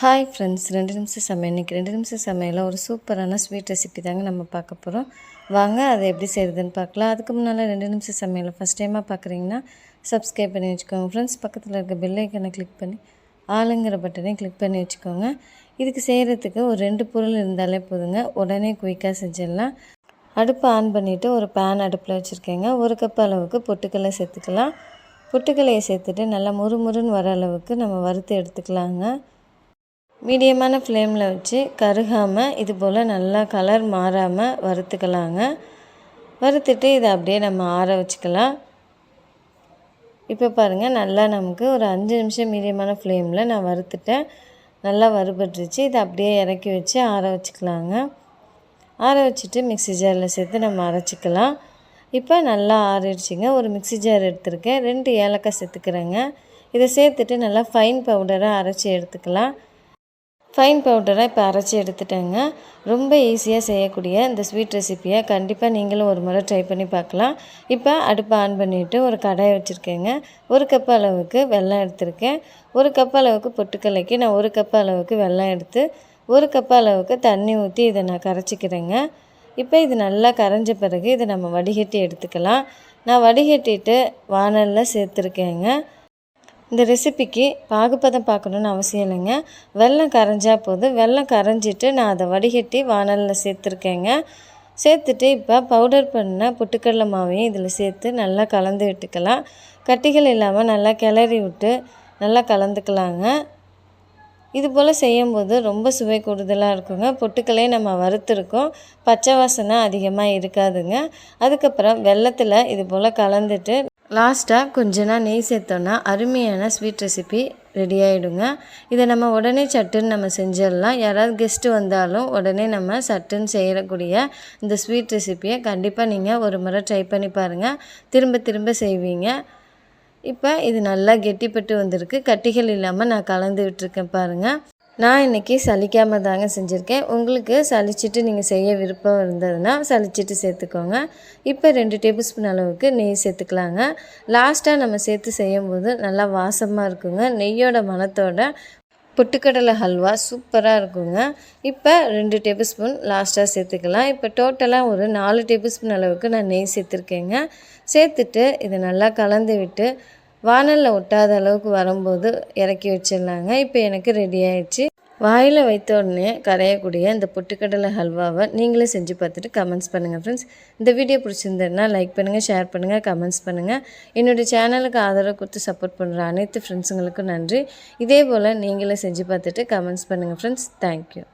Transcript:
Hi friends ரெண்டு நிமிஷம் சமையல். இன்றைக்கி ரெண்டு நிமிஷம் சமையலில் ஒரு சூப்பரான ஸ்வீட் ரெசிபி தாங்க நம்ம பார்க்க போகிறோம் வாங்க அதை எப்படி செய்கிறதுன்னு பார்க்கலாம். அதுக்கு முன்னால் ரெண்டு நிமிஷம் சமையலை ஃபஸ்ட் டைமாக பார்க்குறீங்கன்னா சப்ஸ்கிரைப் பண்ணி வச்சுக்கோங்க. ஃப்ரெண்ட்ஸ் பக்கத்தில் இருக்க பெல் கிளிக் பண்ணி ஆளுங்கிற பட்டனையும் கிளிக் பண்ணி வச்சுக்கோங்க. இதுக்கு செய்கிறதுக்கு ஒரு ரெண்டு பொருள் இருந்தாலே போதுங்க. உடனே குயிக்காக செஞ்சிடலாம். அடுப்பை ஆன் பண்ணிவிட்டு ஒரு பேன் அடுப்பில் வச்சுருக்கேங்க. ஒரு கப் அளவுக்கு பொட்டுக்கல்லை சேர்த்துக்கலாம். பொட்டுக்கலையை சேர்த்துட்டு நல்லா முறுமுறுன்னு வர அளவுக்கு நம்ம வறுத்து எடுத்துக்கலாங்க. மீடியமான ஃப்ளேமில் வச்சு கருகாமல் இது போல் நல்லா கலர் மாறாமல் வறுத்துக்கலாங்க. வறுத்துட்டு இதை அப்படியே நம்ம ஆற வச்சுக்கலாம். இப்போ பாருங்கள் நல்லா நமக்கு ஒரு அஞ்சு நிமிஷம் மீடியமான ஃப்ளேமில் நான் வறுத்துட்டேன். நல்லா வறுபட்டுருச்சு. இதை அப்படியே இறக்கி வச்சு ஆற வச்சுக்கலாங்க. ஆற வச்சுட்டு மிக்ஸி ஜாரில் சேர்த்து நம்ம அரைச்சிக்கலாம். இப்போ நல்லா ஆறிடுச்சிங்க. ஒரு மிக்ஸி ஜார் எடுத்துருக்கேன். ரெண்டு ஏலக்காய் சேர்த்துக்கிறேங்க. இதை சேர்த்துட்டு நல்லா ஃபைன் பவுடராக அரைச்சி எடுத்துக்கலாம். ஃபைன் பவுடராக இப்போ அரைச்சி எடுத்துட்டேங்க. ரொம்ப ஈஸியாக செய்யக்கூடிய இந்த ஸ்வீட் ரெசிப்பியை கண்டிப்பாக நீங்களும் ஒரு முறை ட்ரை பண்ணி பார்க்கலாம். இப்போ அடுப்பை ஆன் பண்ணிவிட்டு ஒரு கடாய் வச்சுருக்கேங்க. ஒரு கப் அளவுக்கு வெல்லம் எடுத்திருக்கேன். ஒரு கப் அளவுக்கு பொட்டுக்கலைக்கு நான் ஒரு கப் அளவுக்கு வெல்லம் எடுத்து ஒரு கப் அளவுக்கு தண்ணி ஊற்றி இதை நான் கரைச்சிக்கிறேங்க. இப்போ இது நல்லா கரைஞ்ச பிறகு இதை நம்ம வடிகட்டி எடுத்துக்கலாம். நான் வடிகட்டிட்டு வானலில் சேர்த்துருக்கேங்க. இந்த ரெசிபிக்கு பாகுப்பதம் பார்க்கணுன்னு அவசியம் இல்லைங்க. வெள்ளம் கரைஞ்சா போதும். வெள்ளம் கரைஞ்சிட்டு நான் அதை வடிகட்டி வானலில் சேர்த்துருக்கேங்க. சேர்த்துட்டு இப்போ பவுடர் பண்ண பொட்டுக்கடலை மாவையும் இதில் சேர்த்து நல்லா கலந்து விட்டுக்கலாம். கட்டிகள் இல்லாமல் நல்லா கிளறி விட்டு நல்லா கலந்துக்கலாங்க. இது போல் செய்யும்போது ரொம்ப சுவை கூடுதலாக இருக்குங்க. பொட்டுக்களையும் நம்ம வறுத்துருக்கோம். பச்சை வாசனை அதிகமாக இருக்காதுங்க. அதுக்கப்புறம் வெள்ளத்தில் இது போல் கலந்துட்டு லாஸ்ட்டாக கொஞ்ச நெய் சேர்த்தோன்னா அருமையான ஸ்வீட் ரெசிபி ரெடி ஆகிடுங்க இதை நம்ம உடனே சட்டுன்னு நம்ம செஞ்சிடலாம். யாராவது கெஸ்ட்டு வந்தாலும் உடனே நம்ம சட்டுன்னு செய்யக்கூடிய இந்த ஸ்வீட் ரெசிப்பியை கண்டிப்பாக நீங்கள் ஒரு முறை ட்ரை பண்ணி பாருங்கள் திரும்ப திரும்ப செய்வீங்க. இப்போ இது நல்லா கெட்டிப்பட்டு வந்திருக்கு. கட்டிகள் இல்லாமல் நான் கலந்து விட்டுருக்கேன் பாருங்கள் நான் இன்றைக்கி சலிக்காமல் தாங்க செஞ்சுருக்கேன். உங்களுக்கு சலிச்சிட்டு நீங்கள் செய்ய விருப்பம் இருந்ததுன்னா சலிச்சிட்டு சேர்த்துக்கோங்க. இப்போ ரெண்டு டேபிள் ஸ்பூன் அளவுக்கு நெய் சேர்த்துக்கலாங்க. லாஸ்ட்டாக நம்ம சேர்த்து செய்யும்போது நல்லா வாசமாக இருக்குங்க. நெய்யோட மனத்தோட பொட்டுக்கடலை ஹல்வா சூப்பராக இருக்குங்க. இப்போ ரெண்டு டேபிள் ஸ்பூன் லாஸ்ட்டாக சேர்த்துக்கலாம். இப்போ டோட்டலாக ஒரு நாலு டேபிள் ஸ்பூன் அளவுக்கு நான் நெய் சேர்த்துருக்கேங்க. சேர்த்துட்டு இதை நல்லா கலந்து விட்டு வானலில் ஒட்டாத அளவுக்கு வரும்போது இறக்கி வச்சிடலாங்க. இப்போ எனக்கு ரெடி ஆயிடுச்சு. வாயில் வைத்த உடனே கரையக்கூடிய இந்த பொட்டுக்கடலை ஹல்வாவை நீங்களே செஞ்சு பார்த்துட்டு கமெண்ட்ஸ் பண்ணுங்கள் ஃப்ரெண்ட்ஸ் இந்த வீடியோ பிடிச்சிருந்ததுன்னா லைக் பண்ணுங்கள் ஷேர் பண்ணுங்கள் கமெண்ட்ஸ் பண்ணுங்கள் என்னுடைய சேனலுக்கு ஆதரவு கொடுத்து சப்போர்ட் பண்ணுற அனைத்து ஃப்ரெண்ட்ஸுங்களுக்கும் நன்றி. இதே போல் நீங்களே செஞ்சு பார்த்துட்டு கமெண்ட்ஸ் பண்ணுங்கள் ஃப்ரெண்ட்ஸ் தேங்க்யூ